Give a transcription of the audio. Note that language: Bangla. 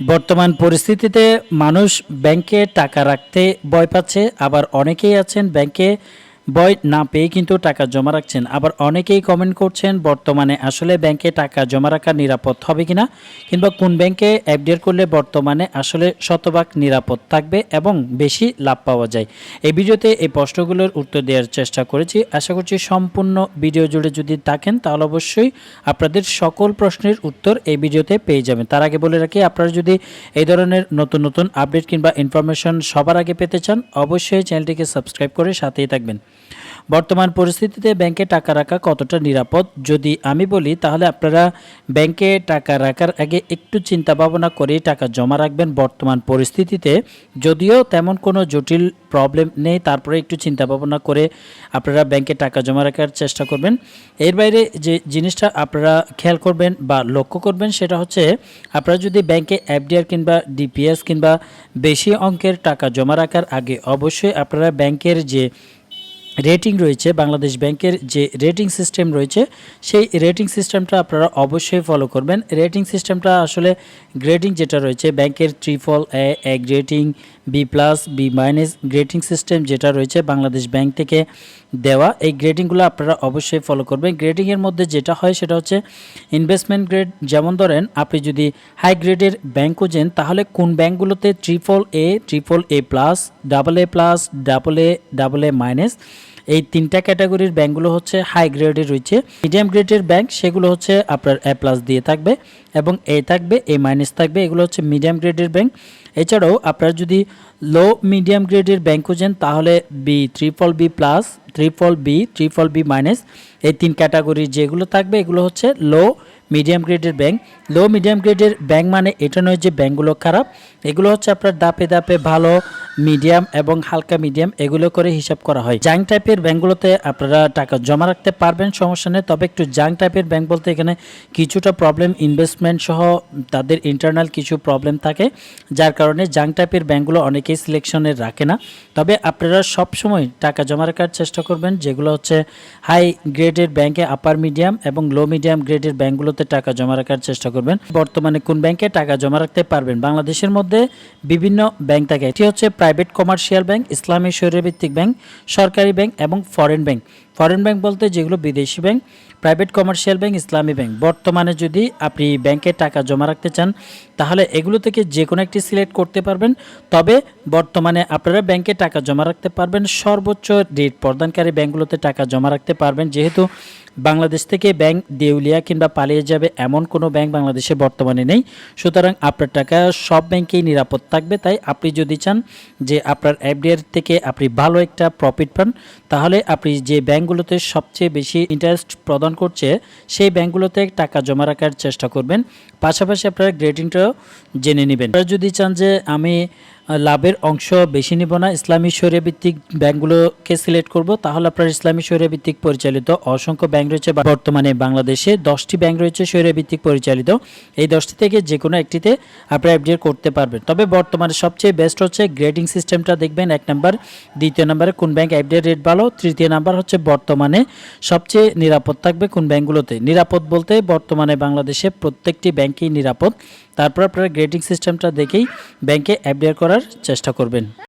বর্তমান পরিস্থিতিতে মানুষ ব্যাংকে টাকা রাখতে ভয় পাচ্ছে আবার অনেকেই আছেন ব্যাংকে ভয় না পেয়ে কিন্তু টাকা জমা রাখছেন। আবার অনেকেই কমেন্ট করছেন, বর্তমানে আসলে ব্যাংকে টাকা জমা রাখা নিরাপদ হবে কিনা? কিংবা কোন ব্যাংকে এফডিআর করলে বর্তমানে আসলে শতভাগ নিরাপদ থাকবে এবং বেশি লাভ পাওয়া যায়? এই ভিডিওতে এই প্রশ্নগুলোর উত্তর দেওয়ার চেষ্টা করেছি। আশা করছি সম্পূর্ণ ভিডিও জুড়ে যদি থাকেন, তাহলে অবশ্যই আপনাদের সকল প্রশ্নের উত্তর এই ভিডিওতে পেয়ে যাবেন। তার আগে বলে রাখি, আপনারা যদি এই ধরনের নতুন নতুন আপডেট কিংবা ইনফরমেশন সবার আগে পেতে চান, অবশ্যই চ্যানেলটিকে সাবস্ক্রাইব করে সাথেই থাকবেন। বর্তমান পরিস্থিতিতে ব্যাংকে টাকা রাখা কতটা নিরাপদ? যদি আমি বলি, তাহলে আপনারা ব্যাংকে টাকা রাখার আগে একটু চিন্তা ভাবনা করে টাকা জমা রাখবেন বর্তমান পরিস্থিতিতে। যদিও তেমন কোনো জটিল প্রবলেম নেই, তারপরে একটু চিন্তা ভাবনা করে আপনারা ব্যাংকে টাকা জমা রাখার চেষ্টা করবেন। এর বাইরে যে জিনিসটা আপনারা খেয়াল করবেন বা লক্ষ্য করবেন, সেটা হচ্ছে আপনারা যদি ব্যাংকে এফডিআর কিংবা ডিপিএস কিংবা বেশি অঙ্কের টাকা জমা রাখার আগে অবশ্যই আপনারা ব্যাংকের যে রেটিং রয়েছে বাংলাদেশ ব্যাংকের যে রেটিং সিস্টেম রয়েছে, সেই রেটিং সিস্টেমটা আপনারা অবশ্যই ফলো করবেন। রেটিং সিস্টেমটা আসলে গ্রেডিং যেটা রয়েছে, ব্যাংকের triple A A grading B plus B minus grading system যেটা রয়েছে বাংলাদেশ ব্যাংক থেকে দেওয়া। এই গ্রেডিংগুলো আপনারা অবশ্যই ফলো করবেন। গ্রেডিংয়ের মধ্যে যেটা হয় সেটা হচ্ছে ইনভেস্টমেন্ট গ্রেড যেমন ধরেন, আপনি যদি হাই গ্রেডের ব্যাংক খুঁজেন তাহলে কোন ব্যাংকগুলোতে triple A triple A plus double A plus double A double A minus এই তিনটা ক্যাটাগরির ব্যাংকগুলো হচ্ছে হাই গ্রেডের রয়েছে, মিডিয়াম গ্রেডের ব্যাংক, সেগুলো হচ্ছে আপনার এ প্লাস দিয়ে থাকবে এবং এ থাকবে এ মাইনাস থাকবে, এগুলো হচ্ছে মিডিয়াম গ্রেডের ব্যাংক। এছাড়াও আপনার যদি লো মিডিয়াম গ্রেডের ব্যাংক খুঁজেন, তাহলে B triple B plus triple B triple B minus এই তিন ক্যাটাগরি যেগুলো থাকবে, এগুলো হচ্ছে লো মিডিয়াম গ্রেডের ব্যাংক। লো মিডিয়াম গ্রেডের ব্যাংক মানে এটা নয় যে ব্যাংকগুলো খারাপ, এগুলো হচ্ছে আপনার দাপে দাপে ভালো মিডিয়াম এবং হালকা মিডিয়াম এগুলো করে হিসাব করা হয়। জাং টাইপের ব্যাংকগুলোতে আপনারা টাকা জমা রাখতে পারবেন, সমস্যা নেই। তবে একটু জাং টাইপের ব্যাংক বলতে এখানে কিছুটা প্রবলেম ইনভেস্টমেন্ট সহ তাদের ইন্টারনাল কিছু প্রবলেম থাকে, যার কারণে জাং টাইপের ব্যাংকগুলো অনেকেই সিলেকশনে রাখে না। তবে আপনারা সবসময় টাকা জমা রাখার চেষ্টা করবেন, যেগুলো হচ্ছে হাই গ্রেডের ব্যাংকে আপার মিডিয়াম এবং লো মিডিয়াম গ্রেডের ব্যাংকগুলোতে টাকা জমা রাখার চেষ্টা করবেন। বর্তমানে কোন ব্যাংকে টাকা জমা রাখতে পারবেন? বাংলাদেশের মধ্যে বিভিন্ন ব্যাংক থাকে। এটি হচ্ছে প্রাইভেট কমার্শিয়াল ব্যাংক, ইসলামী শরীরভিত্তিক ব্যাংক, সরকারি ব্যাংক এবং ফরেন ব্যাংক। ফরেন ব্যাংক বলতে যেগুলো বিদেশি ব্যাংক, প্রাইভেট কমার্শিয়াল ব্যাংক, ইসলামী ব্যাংক। বর্তমানে যদি আপনি ব্যাংকে টাকা জমা রাখতে চান, তাহলে এগুলো থেকে যে কোনো একটি সিলেক্ট করতে পারবেন। তবে বর্তমানে আপনারা ব্যাংকে টাকা জমা রাখতে পারবেন। সর্বোচ্চ রেট প্রদানকারী ব্যাংকগুলোতে টাকা জমা রাখতে পারবেন। যেহেতু বাংলাদেশ থেকে ব্যাংক দেউলিয়া কিংবা পালিয়ে যাবে এমন কোনো ব্যাংক বাংলাদেশে বর্তমানে নেই। সুতরাং আপনার টাকা সব ব্যাংকেই নিরাপদ থাকবে। তাই আপনি যদি চান যে আপনার এফডিআর থেকে আপনি ভালো একটা প্রফিট পান, তাহলে আপনি যে ব্যাংকগুলোতে সবচেয়ে বেশি ইন্টারেস্ট প্রদান করছে, সেই ব্যাংকগুলোতে টাকা জমা রাখার চেষ্টা করবেন। পাশাপাশি আপনারা গ্রেডিংটাও জেনে নেবেন। আপনারা যদি চান যে আমি লাভের অংশ বেশি নিব না। ইসলামী শরিয়া ভিত্তিক ব্যাংকগুলোকে সিলেক্ট করব। তাহলে আপনার ইসলামী শরিয়া ভিত্তিক পরিচালিত অসংখ্য ব্যাংক রয়েছে বর্তমানে বাংলাদেশে দশটি ব্যাংক রয়েছে শরিয়া ভিত্তিক পরিচালিত। এই দশটি থেকে যে কোনো একটিতে আপনারা এফডিআর করতে পারবেন। তবে বর্তমানে সবচেয়ে বেস্ট হচ্ছে গ্রেডিং সিস্টেমটা দেখবেন এক নাম্বার দ্বিতীয় নাম্বারে কোন ব্যাংক এফডিআর রেট ভালো? তৃতীয় নাম্বার হচ্ছে বর্তমানে সবচেয়ে নিরাপদ থাকবে কোন ব্যাংকগুলোতে? নিরাপদ বলতে বর্তমানে বাংলাদেশে প্রত্যেকটি ব্যাংকই নিরাপদ। তারপর আপনারা গ্রেডিং সিস্টেমটা দেখেই ব্যাংকে এফডিআর করার চেষ্টা করবেন।